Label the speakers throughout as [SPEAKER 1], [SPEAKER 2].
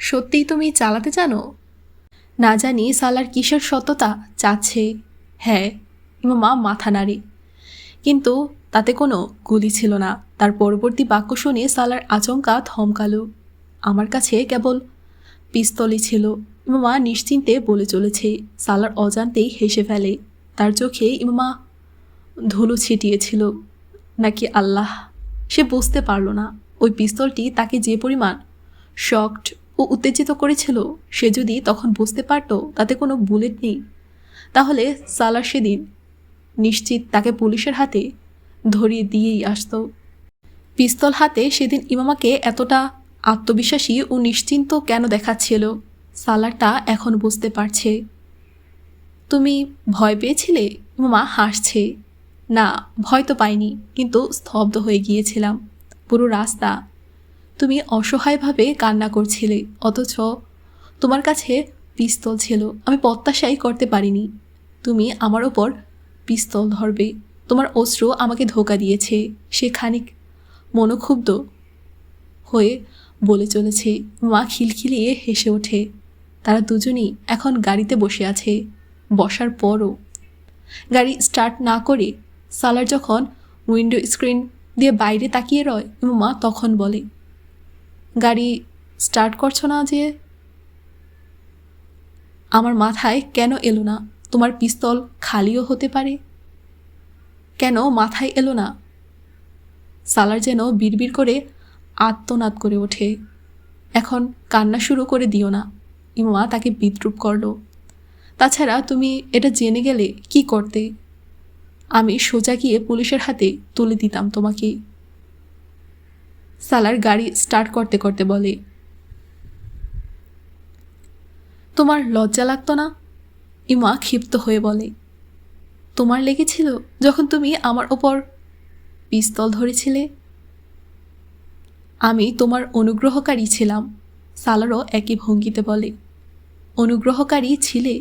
[SPEAKER 1] সত্যিই তুমি চালাতে জানো? না জানি সালার কিসের সত্যতা চাচ্ছে হ্যাঁ ইমামা মাথা নাড়ে। কিন্তু তাতে কোনো গুলি ছিল না। তার পরবর্তী বাক্য শুনে সালার আচমকা থমকালো আমার কাছে কেবল পিস্তলই ছিল। ইমামা নিশ্চিন্তে বলে চলেছে, সালার অজান্তেই হেসে ফেলে। তার চোখে ইমামা ধুলো ছিটিয়েছিল। নাকি আল্লাহ? সে বুঝতে পারল না। ওই পিস্তলটি তাকে যে পরিমাণ শকড ও উত্তেজিত করেছিল, সে যদি তখন বুঝতে পারত তাতে কোনো বুলেট নেই। তাহলে সালার সেদিন নিশ্চিত তাকে পুলিশের হাতে ধরিয়ে দিয়েই আসতো। পিস্তল হাতে সেদিন ইমামাকে এতটা আত্মবিশ্বাসী ও নিশ্চিন্ত কেন দেখাচ্ছিল? সালারটা এখন বুঝতে পারছে। তুমি ভয় পেয়েছিলে? ইমামা হাসছে। না, ভয় তো পাইনি, কিন্তু স্তব্ধ হয়ে গিয়েছিলাম। পুরো রাস্তা তুমি অসহায়ভাবে কান্না করছিলে, অথচ তোমার কাছে পিস্তল ছিল। আমি প্রত্যাশাই করতে পারিনি। তুমি আমার ওপর পিস্তল ধরবে। তোমার অস্ত্র আমাকে ধোকা দিয়েছে। সে খানিক মনোক্ষুব্ধ হয়ে বলে চলেছে। মা খিলখিলিয়ে হেসে ওঠে। তারা দুজনই এখন গাড়িতে বসে আছে। বসার পরও গাড়ি স্টার্ট না করে সালার যখন উইন্ডো স্ক্রিন দিয়ে বাইরে তাকিয়ে রয়, মা তখন বলে গাড়ি স্টার্ট করছ না যে? আমার মাথায় কেন এলো না? তোমার পিস্তল খালিও হতে পারে? কেন মাথায় এলো না? সালার যেন বিড়বিড় করে আত্মনাদ করে ওঠে। এখন কান্না শুরু করে দিও না। ইমা তাকে বিদ্রুপ করল। তাছাড়া তুমি এটা জেনে গেলে কি করতে? আমি সোজা গিয়ে পুলিশের হাতে তুলে দিতাম তোমাকে। সালার গাড়ি স্টার্ট করতে করতে বলে, তোমার লজ্জা লাগতো না? ইমা ক্ষিপ্ত হয়ে বলে, তোমার লেগেছিল যখন তুমি আমার ওপর পিস্তল ধরেছিলে? আমি তোমার অনুগ্রহকারী ছিলাম, সালারও একই ভঙ্গিতে বলে, অনুগ্রহকারী ছিলে?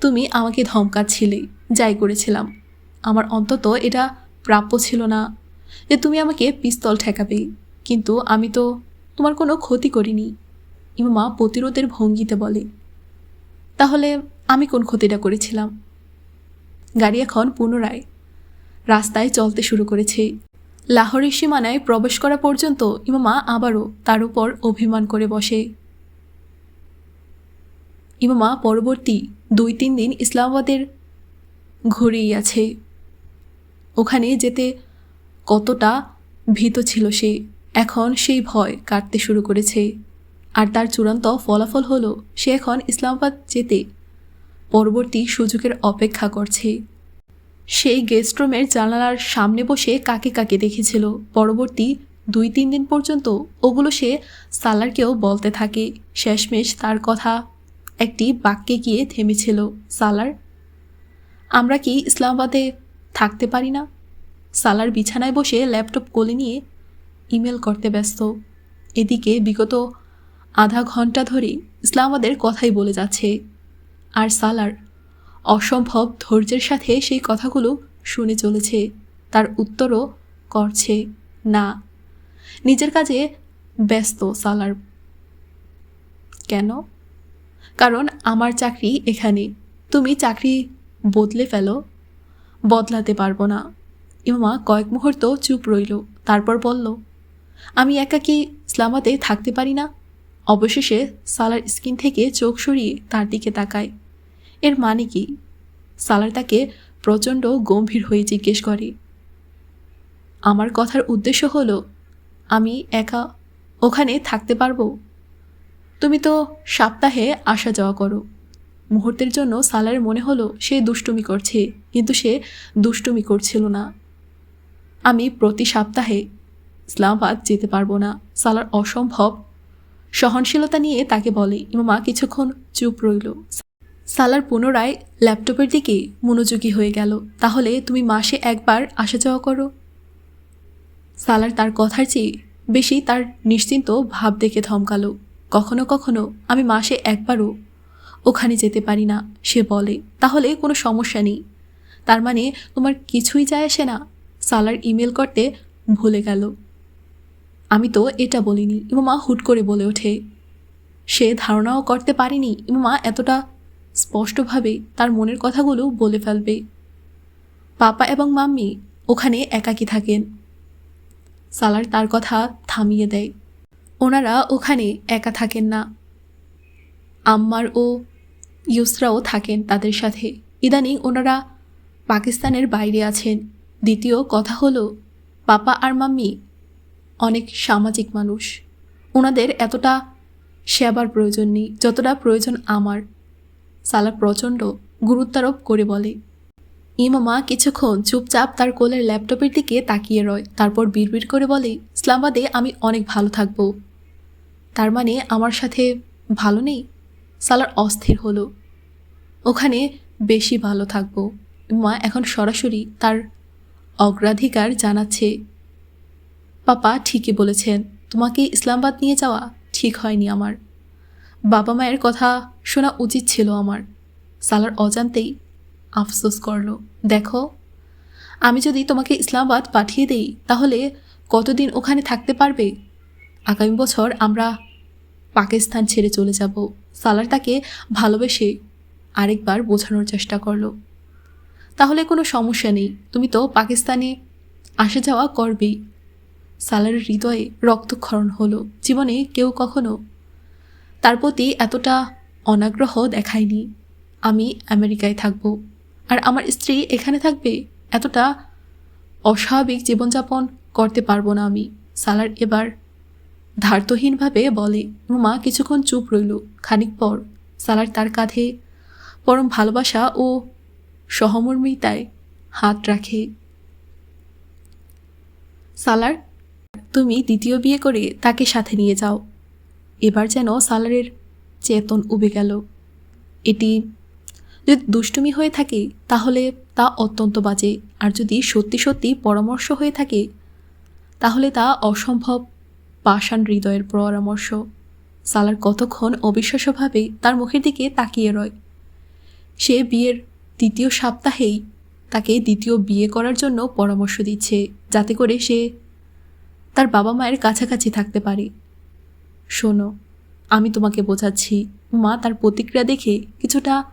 [SPEAKER 1] তুমি আমাকে ধমকাচ্ছিলে, যাই করেছিলাম। আমার অন্তত এটা প্রাপ্য ছিল না। যে তুমি আমাকে পিস্তল ঠেকাবে। কিন্তু আমি তো তোমার কোনো ক্ষতি করিনি। ইমামা প্রতিরোধের ভঙ্গিতে বলে, তাহলে আমি কোন ক্ষতিটা করেছিলাম? গাড়ি এখন পুনরায় রাস্তায় চলতে শুরু করেছে। লাহোরের সীমানায় প্রবেশ করা পর্যন্ত ইমামা আবারও তার উপর অভিমান করে বসে। ইমামা পরবর্তী দুই তিন দিন ইসলামাবাদের ঘুরেই আছে। ওখানে যেতে কতটা ভীত ছিল সে। এখন সেই ভয় কাটতে শুরু করেছে। আর তার চূড়ান্ত ফলাফল হলো, সে এখন ইসলামাবাদ যেতে পরবর্তী সুযোগের অপেক্ষা করছে। সেই গেস্ট রুমের জানালার সামনে বসে কাকে কাকে দেখেছিল। পরবর্তী দুই তিন দিন পর্যন্ত ওগুলো সে সালারকেও বলতে থাকে। শেষমেশ তার কথা একটি বাক্যে গিয়ে থেমেছিল, সালার, আমরা কি ইসলামাবাদে থাকতে পারি না? সালার বিছানায় বসে ল্যাপটপ কোলে নিয়ে ইমেল করতে ব্যস্ত। এদিকে বিগত আধা ঘণ্টা ধরে ইসলামাবাদের কথাই বলে যাচ্ছে। আর সালার অসম্ভব ধৈর্যের সাথে সেই কথাগুলো শুনে চলেছে। তার উত্তরও করছে না। নিজের কাজে ব্যস্ত সালার। কেন? কারণ আমার চাকরি এখানে। তুমি চাকরি বদলে ফেলো। বদলাতে পারব না। ইমামা কয়েক মুহূর্ত চুপ রইল, তারপর বলল, আমি একা কি ইসলামাতে থাকতে পারি না? অবশেষে সালার স্কিন থেকে চোখ সরিয়ে তার দিকে তাকায়। এর মানে কি? সালার তাকে প্রচণ্ড গম্ভীর হয়ে জিজ্ঞেস করে, আমার কথার উদ্দেশ্য হলো, আমি একা ওখানে থাকতে পারব? তুমি তো সপ্তাহে আসা যাওয়া করো। মুহূর্তের জন্য সালারের মনে হলো সে দুষ্টুমি করছে, কিন্তু সে দুষ্টুমি করছিল না। আমি প্রতি সপ্তাহে ইসলামাবাদ যেতে পারব না। সালার অসম্ভব। সহনশীলতা নিয়ে তাকে বলে, ইমামা, কিছুক্ষণ চুপ রইল। সালার পুনরায় ল্যাপটপের দিকে মনোযোগী হয়ে গেল। তাহলে তুমি মাসে একবার আসা যাওয়া করো? সালার তার কথার চেয়ে বেশি তার নিশ্চিন্ত ভাব দেখে থমকালো কখনো কখনো আমি মাসে একবারও ওখানে যেতে পারি না, সে বলে। তাহলে কোনো সমস্যা নেই। তার মানে তোমার কিছুই যায় আসে না? সালার ইমেল করতে ভুলে গেল। আমি তো এটা বলিনি, ইমামা হুট করে বলে ওঠে। সে ধারণাও করতে পারেনি, ইমামা এতটা স্পষ্টভাবে তার মনের কথাগুলো বলে ফেলবে। পাপা এবং মাম্মি ওখানে একাকী থাকেন। সালার তার কথা থামিয়ে দেয়। ওনারা ওখানে একা থাকেন না। আম্মার ও ইউসরাও থাকেন তাদের সাথে। ইদানিং ওনারা পাকিস্তানের বাইরে আছেন। দ্বিতীয় কথা হলো, পাপা আর মাম্মি অনেক সামাজিক মানুষ। ওনাদের এতটা সেবার প্রয়োজন নেই, যতটা প্রয়োজন আমার। সালা প্রচণ্ড গুরুত্বারোপ করে বলে ইমামা কিছুক্ষণ চুপচাপ তার কোলের ল্যাপটপের দিকে তাকিয়ে রয়, তারপর বিড়বিড় করে বলে, ইসলামাবাদে আমি অনেক ভালো থাকব। তার মানে আমার সাথে ভালো নেই? সালার অস্থির হলো, ওখানে বেশি ভালো থাকব। মা এখন সরাসরি তার অগ্রাধিকার জানাচ্ছে। পাপা ঠিকই বলেছেন, তোমাকে ইসলামাবাদ নিয়ে যাওয়া ঠিক হয়নি আমার। বাবা মায়ের কথা শোনা উচিত ছিল আমার। সালার অজান্তেই আফসোস করল। দেখো, আমি যদি তোমাকে ইসলামাবাদ পাঠিয়ে দেই, তাহলে কতদিন ওখানে থাকতে পারবে? আগামী বছর আমরা পাকিস্তান ছেড়ে চলে যাব। সালার তাকে ভালোবেসে আরেকবার বোঝানোর চেষ্টা করল। তাহলে কোনো সমস্যা নেই। তুমি তো পাকিস্তানে আসা যাওয়া করবেই। সালারের হৃদয়ে রক্তক্ষরণ হলো। জীবনে কেউ কখনো তার প্রতি এতটা অনাগ্রহ দেখায়নি। আমি আমেরিকায় থাকব। আর আমার স্ত্রী এখানে থাকবে এতটা অস্বাভাবিক জীবনযাপন করতে পারব না আমি। সালার এবার ধার্তহীনভাবে বলে মা কিছুক্ষণ চুপ রইল। খানিক পর সালার তার কাঁধে পরম ভালোবাসা ও সহমর্মিতায় হাত রাখে। সালার, তুমি দ্বিতীয় বিয়ে করে তাকে সাথে নিয়ে যাও। এবার যেন সালারের চেতন উবে গেল। এটি যদি দুষ্টুমি হয়ে থাকে, তাহলে তা অত্যন্ত বাজে। আর যদি সত্যি সত্যি পরামর্শ হয়ে থাকে, তাহলে তা অসম্ভব পাষাণ হৃদয়ের পরামর্শ। সালার কতক্ষণ অবিশ্বাস্যভাবে তার মুখের দিকে তাকিয়ে রয়। সে বিয়ের দ্বিতীয় সপ্তাহেই তাকে দ্বিতীয় বিয়ে করার জন্য পরামর্শ দিচ্ছে, যাতে করে সে তার বাবা মায়ের কাছাকাছি থাকতে পারে। শোনো, আমি তোমাকে বোঝাচ্ছি। মা তার প্রতিক্রিয়া দেখে কিছুটা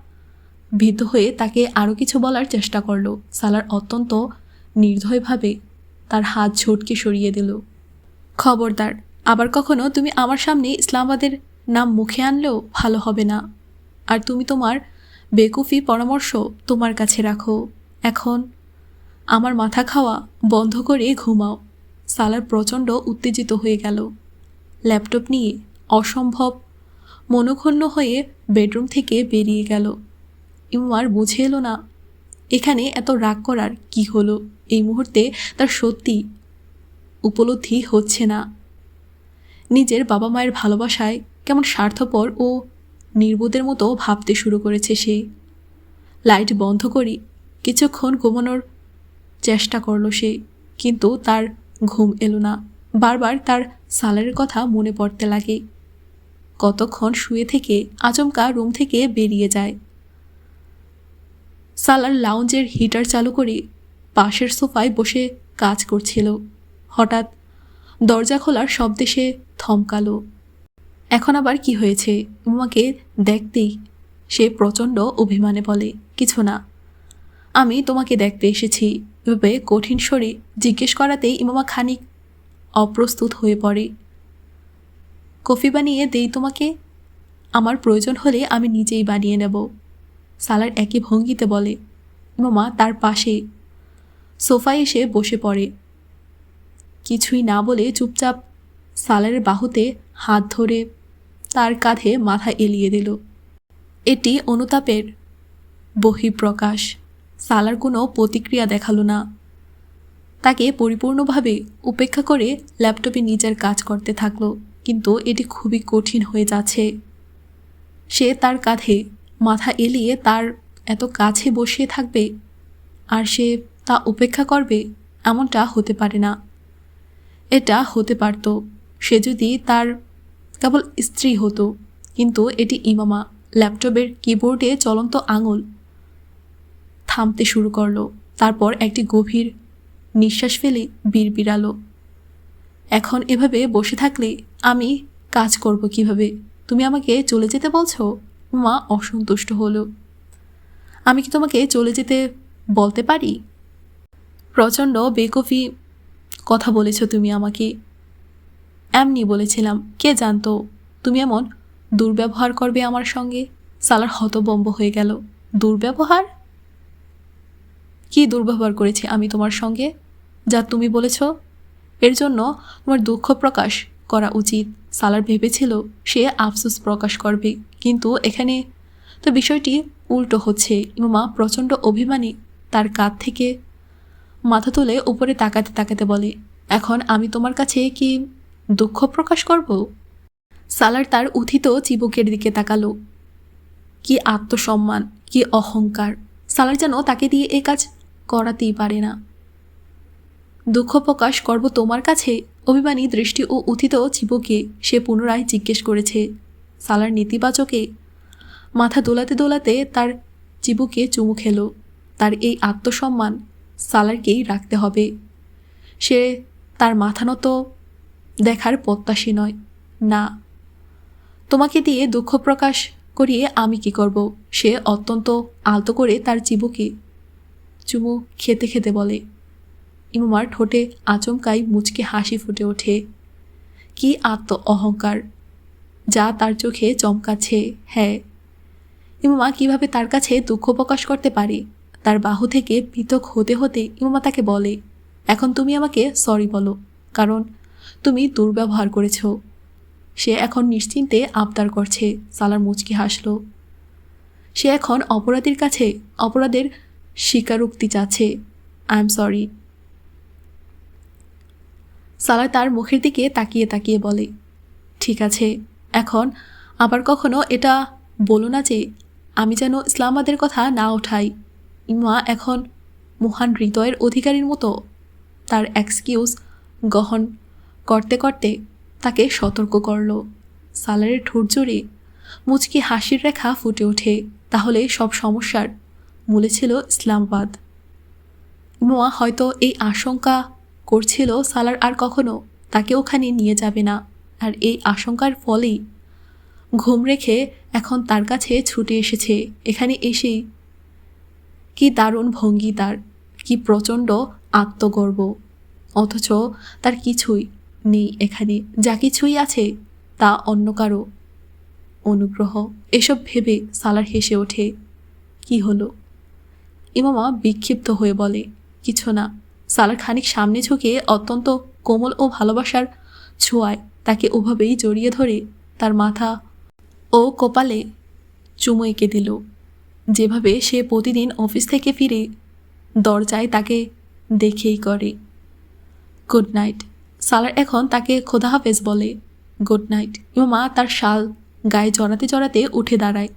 [SPEAKER 1] ভীত হয়ে তাকে আরও কিছু বলার চেষ্টা করল। সালার অত্যন্ত নির্দয়ভাবে তার হাত ঝটকে সরিয়ে দিল। খবরদার, আবার কখনো তুমি আমার সামনে ইসলামাবাদের নাম মুখে আনলেও ভালো হবে না। আর তুমি তোমার বেকুফি পরামর্শ তোমার কাছে রাখো। এখন আমার মাথা খাওয়া বন্ধ করে ঘুমাও। সালার প্রচণ্ড উত্তেজিত হয়ে গেল। ল্যাপটপ নিয়ে অসম্ভব মনক্ষুণ্ণ হয়ে বেডরুম থেকে বেরিয়ে গেল। ইমার বুঝে এলো না, এখানে এত রাগ করার কি হলো? এই মুহূর্তে তার সত্যি উপলব্ধি হচ্ছে না। নিজের বাবা মায়ের ভালোবাসায় কেমন স্বার্থপর ও নির্বোধের মতো ভাবতে শুরু করেছে সে। লাইট বন্ধ করে কিছুক্ষণ ঘুমানোর চেষ্টা করল সে, কিন্তু তার ঘুম এলো না। বারবার তার সালারের কথা মনে পড়তে লাগে। কতক্ষণ শুয়ে থেকে আচমকা রুম থেকে বেরিয়ে যায়। সালার লাউঞ্জের হিটার চালু করে পাশের সোফায় বসে কাজ করছিল। হঠাৎ দরজা খোলার শব্দে সে থমকালো। এখন আবার কি হয়েছে? উমাকে দেখতেই সে প্রচণ্ড অভিমানে বলে, কিছু না। আমি তোমাকে দেখতে এসেছি। এভাবে কঠিন স্বরে জিজ্ঞেস করাতেই ইমামা খানিক অপ্রস্তুত হয়ে পড়ে। কফি বানিয়ে দেই তোমাকে? আমার প্রয়োজন হলে আমি নিজেই বানিয়ে নেব। সালার একই ভঙ্গিতে বলে। ইমামা তার পাশে সোফায় এসে বসে পড়ে। কিছুই না বলে চুপচাপ সালারের বাহুতে হাত ধরে তার কাঁধে মাথা এলিয়ে দিল। এটি অনুতাপের বহিঃপ্রকাশ। সালার কোনো প্রতিক্রিয়া দেখাল না। তাকে পরিপূর্ণভাবে উপেক্ষা করে ল্যাপটপে নিজের কাজ করতে থাকল, কিন্তু এটি খুবই কঠিন হয়ে যাচ্ছে। সে তার কাঁধে মাথা এলিয়ে তার এত কাছে বসিয়ে থাকবে, আর সে তা উপেক্ষা করবে এমনটা হতে পারে না। এটা হতে পারত। সে যদি তার কেবল স্ত্রী হতো, কিন্তু এটি ইমামা ল্যাপটপের কিবোর্ডে চলন্ত আঙুল থামতে শুরু করল। তারপর একটি গভীর নিঃশ্বাস ফেলে বিড়বিড়ালো। এখন এভাবে বসে থাকলে আমি কাজ করব কীভাবে? তুমি আমাকে চলে যেতে বলছো? মা অসন্তুষ্ট হলো। আমি কি তোমাকে চলে যেতে বলতে পারি? প্রচণ্ড বেকফি কথা বলেছ তুমি আমাকে। এমনি বলেছিলাম, কে জানতো, তুমি এমন দুর্ব্যবহার করবে আমার সঙ্গে? সালার হতবম্ব হয়ে গেল। দুর্ব্যবহার? কি দুর্ব্যবহার করেছি আমি তোমার সঙ্গে, যা তুমি বলেছ? এর জন্য তোমার দুঃখ প্রকাশ করা উচিত। সালার ভেবেছিল সে আফসোস প্রকাশ করবে, কিন্তু এখানে তো বিষয়টি উল্টো হচ্ছে। ইমামা প্রচণ্ড অভিমানী, তার কাঁধ থেকে মাথা তুলে উপরে তাকাতে তাকাতে বলে, এখন আমি তোমার কাছে কি দুঃখ প্রকাশ করব? সালার তার উথিত চিবুকের দিকে তাকালো। কি আত্মসম্মান, কি অহংকার। সালার যেন তাকে দিয়ে এ কাজ করাতেই পারে না। দুঃখ প্রকাশ করব তোমার কাছে? অভিমানী দৃষ্টি ও উথিত চিবুকে সে পুনরায় জিজ্ঞেস করেছে। সালার নেতিবাচকে মাথা দোলাতে দোলাতে তার চিবুকে চুমু খেলো। তার এই আত্মসম্মান সালারকেই রাখতে হবে। সে তার মাথা নত দেখার প্রত্যাশী নয়। না। তোমাকে দিয়ে দুঃখ প্রকাশ করিয়ে আমি কি করব? সে অত্যন্ত আলতো করে তার চিবুকে চুমু খেতে খেতে বলে। ইমামার ঠোঁটে আচমকাই মুচকে হাসি ফুটে ওঠে। কি আত্ম অহংকার যা তার চোখে চমকাচ্ছে হ্যাঁ। ইমামা কীভাবে তার কাছে দুঃখ প্রকাশ করতে পারে? তার বাহু থেকে পৃথক হতে হতে ইমামা তাকে বলে, এখন তুমি আমাকে সরি বলো, কারণ তুমি দুর্ব্যবহার করেছ। সে এখন নিশ্চিন্তে আবদার করছে, সালার মুচকি হাসল। সে এখন অপরাধীর কাছে অপরাধের স্বীকারোক্তি চাচ্ছে। আই এম সরি সালার তার মুখের দিকে তাকিয়ে তাকিয়ে বলে, ঠিক আছে, এখন আবার কখনো এটা বলো না যে আমি যেন ইসলামাদের কথা না ওঠাই ইমা এখন মহান হৃদয়ের অধিকারীর মতো। তার এক্সকিউজ গ্রহণ করতে করতে তাকে সতর্ক করল। সালারের ঠোঁট জোরে মুচকি হাসির রেখা ফুটে ওঠে। তাহলে সব সমস্যার মূলে ছিল ইসলামাবাদ। মোয়া হয়তো এই আশঙ্কা করছিল সালার আর কখনো তাকে ওখানে নিয়ে যাবে না। আর এই আশঙ্কার ফলেই ঘুম রেখে এখন তার কাছে ছুটে এসেছে। এখানে এসেই কি দারুণ ভঙ্গি তার, কি প্রচণ্ড আত্মগর্ব। অথচ তার কিছুই নেই এখানে। যা কিছুই আছে, তা অন্য কারও। অনুগ্রহ, এসব ভেবে সালার হেসে ওঠে। কি হলো? ইমামা বিক্ষিপ্ত হয়ে বলে, কিছু না। সালার খানিক সামনে ঝুঁকে অত্যন্ত কোমল ও ভালোবাসার ছোঁয়ায় তাকে ওভাবেই জড়িয়ে ধরে তার মাথা ও কপালে চুমু এঁকে দিল। যেভাবে সে প্রতিদিন অফিস থেকে ফিরে দরজায় তাকে দেখেই করে। Good night. সালার এখন তাকে খোদা হাফেজ বলে। Good night. ইমামা তার শাল গায়ে জড়াতে জড়াতে উঠে দাঁড়ায়।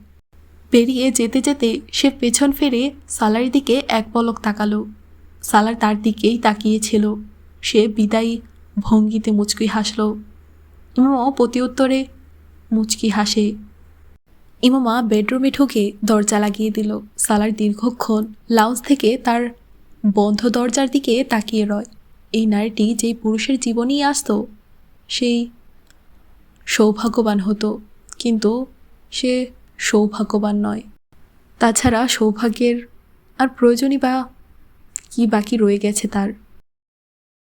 [SPEAKER 1] পেরিয়ে যেতে যেতে সে পেছন ফেরে সালার দিকে এক পলক তাকালো। সালার তার দিকেই তাকিয়েছিল। সে বিদায়ী ভঙ্গিতে মুচকি হাসল। ইমামাও প্রতি উত্তরে মুচকি হাসে। ইমামা বেডরুমে ঢুকে দরজা লাগিয়ে দিল। সালার দীর্ঘক্ষণ লাউঞ্জ থেকে তার বন্ধ দরজার দিকে তাকিয়ে রয়। এই নারীটি যেই পুরুষের জীবনেই আসত, সেই সৌভাগ্যবান হতো। কিন্তু সে সৌভাগ্যবান নয়। তাছাড়া সৌভাগ্যের আর প্রয়োজনই বা কি বাকি রয়ে গেছে তার।